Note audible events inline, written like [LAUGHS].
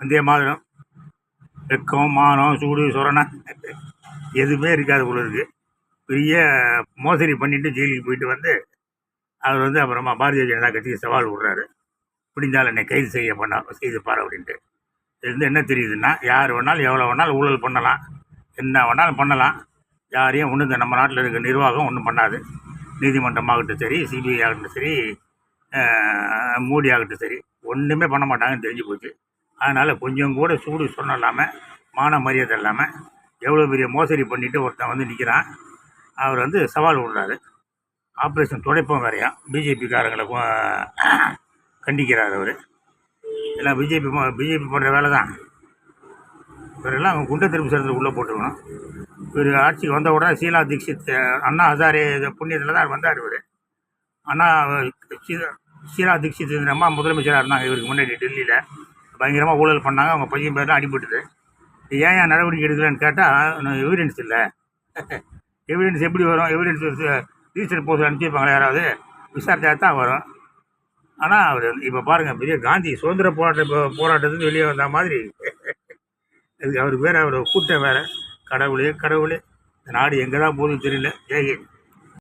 வந்தே மாதிரம். வெக்கம் மானம் சூடு சொரணை எதுவுமே இருக்காது போல இருக்கு. பெரிய மோசடி பண்ணிட்டு ஜெயிலுக்கு போயிட்டு வந்து அவர் வந்து அப்புறமா பாரதிய ஜனதா கட்சிக்கு சவால் விடுறாரு. முடிஞ்சால் என்னை கைது செய்ய பண்ண செய்து பாரு அப்படின்ட்டு. இதுலேருந்து என்ன தெரியுதுன்னா யார் வேணாலும் எவ்வளோ வேணாலும் ஊழல் பண்ணலாம். என்ன வேணாலும் பண்ணலாம். யாரையும் ஒன்றும் இந்த நம்ம நாட்டில் இருக்க நிர்வாகம் ஒன்றும் பண்ணாது. நீதிமன்றமாகட்டும் சரி சிபிஐ ஆகட்டும் சரி அஹ், மோடி ஆகட்டும் சரி ஒன்றுமே பண்ண மாட்டாங்கன்னு தெரிஞ்சு போச்சு. அதனால் கொஞ்சம் கூட சூடு சொன்ன இல்லாமல் மான மரியாதை இல்லாமல் எவ்வளோ பெரிய மோசடி பண்ணிவிட்டு ஒருத்தன் வந்து நிற்கிறான் அவர் வந்து சவால் விடுறாரு. ஆப்ரேஷன் துடைப்பம் வேறையா? பிஜேபிக்காரங்களை கண்டிக்கிறார் அவர். எல்லாம் பிஜேபி பிஜேபி பண்ணுற வேலை தான். இவரெல்லாம் அவங்க குண்ட திருப்பி சேர்ந்து உள்ளே போட்டுருக்கணும் இவர் ஆட்சிக்கு வந்த உடனே ஷீலா தீக்ஷித் அண்ணா ஹசாரே புண்ணியத்தில் தான் வந்தார் இவர். அண்ணா சீலா ஷீலா தீக்ஷித் அம்மா முதலமைச்சராக இருந்தாங்க. இவருக்கு முன்னாடி டெல்லியில். பயங்கரமாக ஊழல் பண்ணாங்க அவங்க பையன் பேர்லாம் அடிபட்டுது. ஏன் ஏன் நடவடிக்கை எடுக்கலன்னு கேட்டால் எவிடன்ஸ் இல்லை. எவிடன்ஸ் எப்படி வரும்? எவிடன்ஸ் ரீசன் போஸ்ட் அனுப்பிச்சிருப்பாங்களா யாராவது? விசாரிச்சா தான் வரும். ஆனால் அவர் இப்போ பாருங்கள் பெரிய காந்தி சுதந்திர போராட்ட போராட்டத்துக்கு வெளியே வந்த மாதிரி. [LAUGHS] இதுக்கு அவர் வேறு அவர் கூட்டம் வேறு. கடவுளே கடவுளே. இந்த நாடு எங்கே தான் போகுதுன்னு தெரியல. ஜெய்ஹிந்த்